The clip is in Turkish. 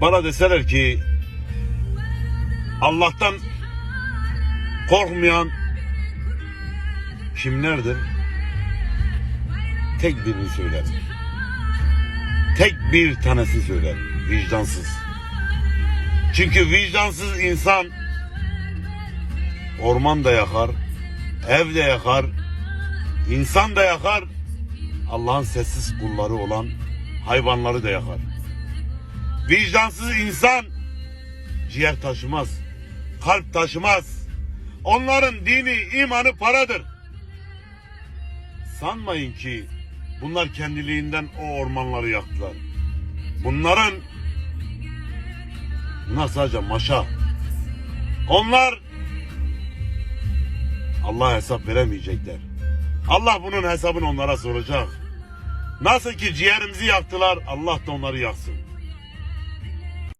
bana deseler ki Allah'tan korkmayan kimlerdir? Tek birini söylerim. Tek bir tanesi söylerim. Vicdansız. Çünkü vicdansız insan orman da yakar, ev de yakar, insan da yakar, Allah'ın sessiz kulları olan hayvanları da yakar. Vicdansız insan ciğer taşımaz, kalp taşımaz. Onların dini, imanı paradır. Sanmayın ki bunlar kendiliğinden o ormanları yaktılar. Bunların bunlar sadece maşa. Onlar Allah hesap veremeyecekler. Allah bunun hesabını onlara soracak. Nasıl ki ciğerimizi yaktılar Allah da onları yaksın.